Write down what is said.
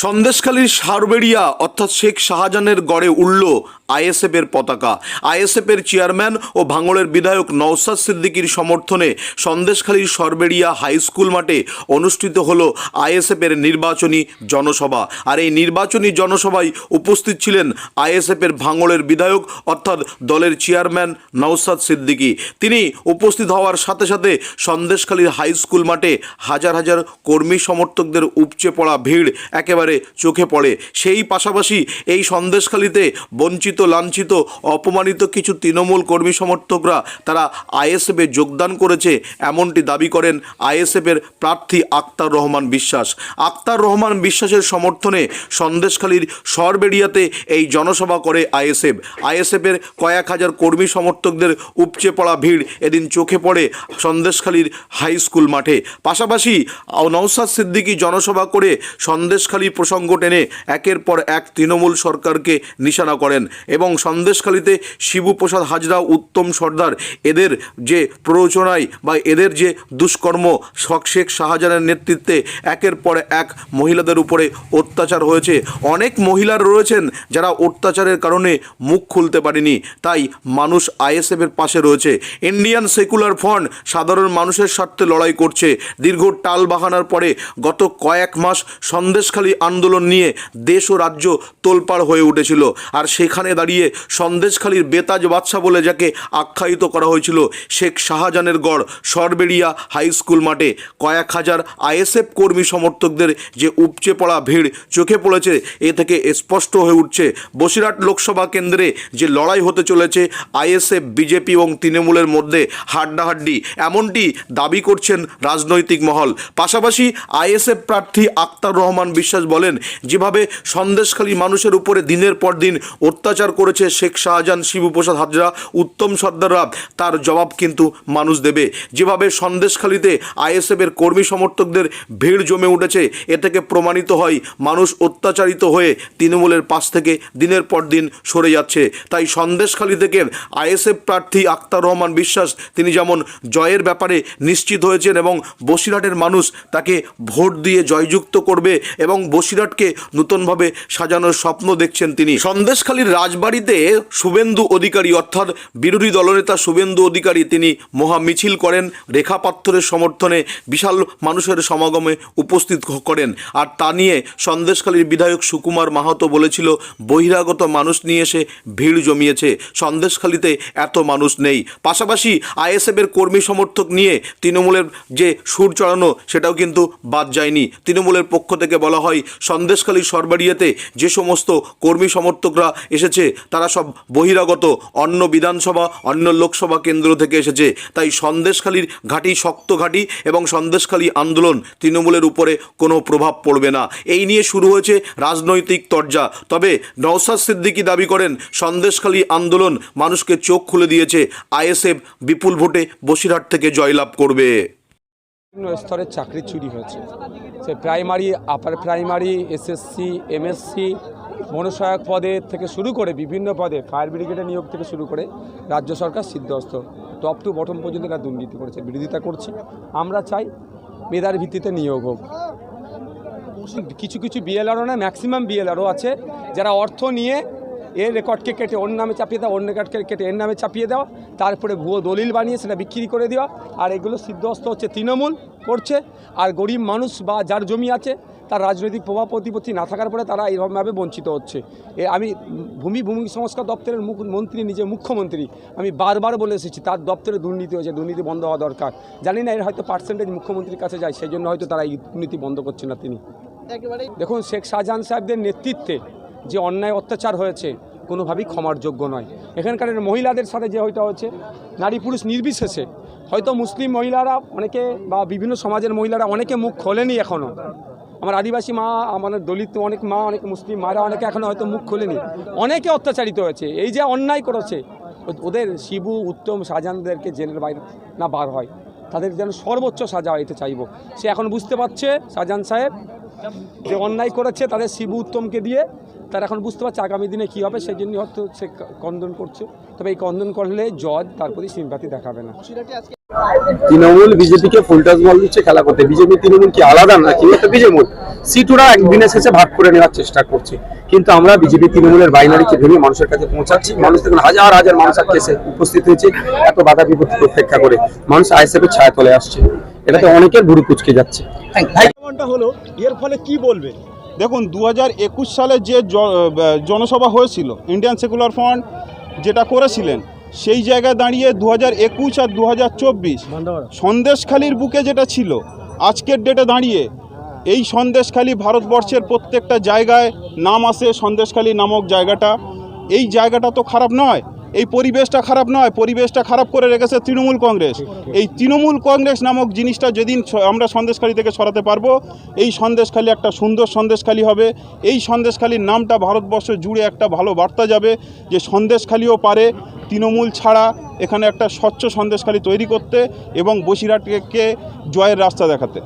সন্দেশখালীর সারবেড়িয়া, অর্থাৎ শেখ শাহজাহানের গড়ে উড়ল আইএসএফের পতাকা। আইএসএফের চেয়ারম্যান ও ভাঙড়ের বিধায়ক নওসাদ সিদ্দিকীর সমর্থনে সন্দেশখালীর সরবেড়িয়া হাই স্কুল মাঠে অনুষ্ঠিত হল আইএসএফের নির্বাচনী জনসভা। আর এই নির্বাচনী জনসভায় উপস্থিত ছিলেন আইএসএফের ভাঙড়ের বিধায়ক, অর্থাৎ দলের চেয়ারম্যান নওসাদ সিদ্দিকী। তিনি উপস্থিত হওয়ার সাথে সাথে সন্দেশখালীর হাই স্কুল মাঠে হাজার হাজার কর্মী সমর্থকদের উপচে পড়া ভিড় একেবারে চোখে পড়ে। সেই পাশাপাশি এই সন্দেশখালীতে বঞ্চিত, লাঞ্ছিত, অপমানিত কিছু তৃণমূল কর্মী সমর্থকরা তারা আইএসএফে যোগদান করেছে এমনটি দাবি করেন আইএসএফের প্রার্থী আক্তার রহমান বিশ্বাস। আক্তার রহমান বিশ্বাসের সমর্থনে সন্দেশখালীর সরবেড়িয়াতে এই জনসভা করে আইএসএফ। আইএসএফের কয়েক হাজার কর্মী সমর্থকদের উপচে পড়া ভিড় এদিন চোখে পড়ে সন্দেশখালীর হাই স্কুল মাঠে। পাশাপাশি নৌসাদ সিদ্দিকী জনসভা করে সন্দেশখালী প্রসঙ্গ টেনে একের পর এক তৃণমূল সরকারকে নিশানা করেন এবং সন্দেশখালীতে শিবুপ্রসাদ হাজরা, উত্তম সর্দার এদের যে প্ররোচনায় বা এদের যে দুষ্কর্ম শখ শাহজাহানের নেতৃত্বে একের পর এক মহিলাদের উপরে অত্যাচার হয়েছে। অনেক মহিলার রয়েছেন যারা অত্যাচারের কারণে মুখ খুলতে পারেনি, তাই মানুষ আইএসএফের পাশে রয়েছে। ইন্ডিয়ান সেকুলার ফ্রন্ট সাধারণ মানুষের স্বার্থে লড়াই করছে। দীর্ঘ টাল বাহানার পরে গত কয়েক মাস সন্দেশখালী আন্দোলন নিয়ে দেশ ও রাজ্য তোলপাড় হয়ে উঠেছিল। আর সেখানে দাঁড়িয়ে সন্দেশখালীর বেতাজ বাদশা বলে যাকে আখ্যায়িত করা হয়েছিল, শেখ শাহজাহানের গড় সরবেড়িয়া হাই স্কুল মাঠে। কয়েক হাজার আইএসএফ কর্মী সমর্থকদের যে উপচে পড়া ভিড় চোখে পড়েছে, এ থেকে স্পষ্ট হয়ে উঠছে, বসিরহাট লোকসভা কেন্দ্রে যে লড়াই হতে চলেছে, আইএসএফ, বিজেপি এবং তৃণমূলের মধ্যে হাড্ডাহাড্ডি, এমনটি দাবি করছেন রাজনৈতিক মহল। পাশাপাশি আইএসএফ প্রার্থী আক্তার রহমান বিশ্বাস বলেন, যেভাবে সন্দেশখালী মানুষের উপরে দিনের পর দিন অত্যাচার করেছে শেখ শাহজাহান শিবপ্রসাদ হাজরা, উত্তম সর্দাররা, তার জবাব কিন্তু মানুষ দেবে। যেভাবে সন্দেশখালীতে আইএসএফের কর্মী সমর্থকদের ভিড় জমে উঠেছে, এ থেকে প্রমাণিত হয়, মানুষ অত্যাচারিত হয়ে তৃণমূলের পাশ থেকে দিনের পর দিন সরে যাচ্ছে। তাই সন্দেশখালী থেকে আইএসএফ প্রার্থী আক্তার রহমান বিশ্বাস, তিনি যেমন জয়ের ব্যাপারে নিশ্চিত হয়েছেন এবং বসিরহাটের মানুষ তাকে ভোট দিয়ে জয়যুক্ত করবে এবং বসিরহাটকে নতুনভাবে সাজানোর স্বপ্ন দেখছেন তিনি। সন্দেশখালীর রাজবাড়িতে শুভেন্দু অধিকারী অর্থাৎ বিরোধী দলনেতা শুভেন্দু অধিকারী তিনি মহা মিছিল করেন, রেখা পাত্রের সমর্থনে বিশাল মানুষের সমাগমে উপস্থিত করেন। আর তা নিয়ে সন্দেশখালীর বিধায়ক সুকুমার মাহাতো বলেছিল, বহিরাগত মানুষ নিয়ে এসে ভিড় জমিয়েছে, সন্দেশখালীতে এত মানুষ নেই। পাশাপাশি আইএসএফের কর্মী সমর্থক নিয়ে তৃণমূলের যে সুর চড়ানো সেটাও কিন্তু বাদ যায়নি। তৃণমূলের পক্ষ থেকে বলা হয় সন্দেশখালী সরবারিয়াতে যে সমস্ত কর্মী সমর্থকরা এসেছে, তারা সব বহিরাগত অন্য বিধানসভা, অন্য লোকসভা কেন্দ্র থেকে এসেছে। তাই সন্দেশখালীর ঘাঁটি শক্ত ঘাঁটি এবং সন্দেশখালী আন্দোলন তৃণমূলের উপরে কোনো প্রভাব পড়বে না। এই নিয়ে শুরু হয়েছে রাজনৈতিক তরজা। তবে নওসাদ সিদ্দিকী দাবি করেন, সন্দেশখালী আন্দোলন মানুষকে চোখ খুলে দিয়েছে। আইএসএফ বিপুল ভোটে বসিরহাট থেকে জয়লাভ করবে। বিভিন্ন স্তরের চাকরি চুরি হয়েছে। সে primary upper primary SSC MSC মনোসহায়ক পদে থেকে শুরু করে বিভিন্ন পদে ফায়ার ব্রিগেডের নিয়োগ থেকে শুরু করে রাজ্য সরকার সিদ্ধহস্ত। টপ টু বটম পর্যন্ত এরা দুর্নীতি করেছে, বিরোধিতা করছি। আমরা চাই মেধার ভিত্তিতে নিয়োগ হোক। কিছু কিছু বিএলআরও না ম্যাক্সিমাম বিএলআরও আছে, যারা অর্থ নিয়ে এর রেকর্ডকে কেটে ওর নামে চাপিয়ে দেওয়া অন্য রেকর্ডকে কেটে এর নামে চাপিয়ে দেওয়া তারপরে ভুয়ো দলিল বানিয়ে সেটা বিক্রি করে দেওয়া আর এগুলো সিদ্ধস্ত হচ্ছে তৃণমূল করছে। আর গরিব মানুষ বা যার জমি আছে তার রাজনৈতিক প্রভাব প্রতিপত্তি না থাকার পরে তারা এইভাবে বঞ্চিত হচ্ছে। এ আমি ভূমি ভূমি সংস্কার দপ্তরের মুখ মন্ত্রী নিজে মুখ্যমন্ত্রী আমি বারবার বলে এসেছি তার দপ্তরে দুর্নীতি হয়েছে দুর্নীতি বন্ধ হওয়া দরকার। জানি না এর হয়তো পার্সেন্টেজ মুখ্যমন্ত্রীর কাছে যায় সেই জন্য হয়তো তারা এই দুর্নীতি বন্ধ করছে না তিনি। দেখুন শেখ শাহজাহান সাহেবদের নেতৃত্বে যে অন্যায় অত্যাচার হয়েছে, কোনোভাবেই ক্ষমার যোগ্য নয়। এখানকার মহিলাদের সাথে যে হয়তো হয়েছে, নারী পুরুষ নির্বিশেষে, হয়তো মুসলিম মহিলারা অনেকে বা বিভিন্ন সমাজের মহিলারা অনেকে মুখ খোলেনি এখনও আমার আদিবাসী মা, আমাদের দলিত অনেক মা, অনেক মুসলিম মারা অনেকে এখনও হয়তো মুখ খোলেনি। অনেকে অত্যাচারিত হয়েছে, এই যে অন্যায় করেছে ওদের শিবু, উত্তম শাহজাহানদেরকে জেলের বাইরে না বার হয়। তাদের যেন সর্বোচ্চ সাজা হইতে চাইব। সে এখন বুঝতে পারছে, শাহজাহান সাহেব, যে অন্যায় করেছে, তাদের শিবু, উত্তমকে দিয়ে তারা এখন বুঝতে পারছে আগামী দিনে কী হবে সেই জন্য হয়তো সে কন্দন করছে। তবে এই কন্দন করলে জজ তার প্রতি সিম্পাতি দেখাবে না। তৃণমূল বিজেপিকে ফুলটাস বল দিচ্ছে খেলা করতে। বিজেপি তৃণমূল কি আলাদা না? কি একটা বিজেপি? সিট ওরা একদিনের শেষে ভাগ করে নেওয়ার চেষ্টা করছে। কিন্তু আমরা বিজেপি তৃণমূলের বাইনারিকে ভেঙে মানুষের কাছে পৌঁছাচ্ছি। মানুষ দেখুন হাজার হাজার মানুষ আজকে এসে উপস্থিত হয়েছে এত বাধা বিপত্তি উপেক্ষা করে। মানুষ আইএসএফ এর ছায়া তলে আসছে। এটাতে অনেকের ভুরু কুচকে যাচ্ছে। হলো এর ফলে কি বলবে? দেখুন দু হাজার একুশ সালে যে জনসভা হয়েছিল ইন্ডিয়ান সেকুলার ফ্রন্ট যেটা করেছিলেন সেই জায়গায় দাঁড়িয়ে দু হাজার একুশ আর দু হাজার চব্বিশ সন্দেশখালির বুকে যেটা ছিল আজকের ডেটে দাঁড়িয়ে এই সন্দেশখালি ভারতবর্ষের প্রত্যেকটা জায়গায় নাম আসে সন্দেশখালি নামক জায়গাটা। এই জায়গাটা তো খারাপ নয় এই পরিবেশটা খারাপ নয়, পরিবেশটা খারাপ করে রেখেছে তৃণমূল কংগ্রেস। এই তৃণমূল কংগ্রেস নামক জিনিসটা যেদিন আমরা সন্দেশখালী থেকে সরাতে পারব, এই সন্দেশখালি একটা সুন্দর সন্দেশখালি হবে। এই সন্দেশখালির নামটা ভারতবর্ষ জুড়ে একটা ভালো বার্তা যাবে যে সন্দেশখালিও পারে, তৃণমূল ছাড়া এখানে একটা স্বচ্ছ সন্দেশখালি তৈরি করতে এবং বসিরহাটকে জয়ের রাস্তা দেখাতে।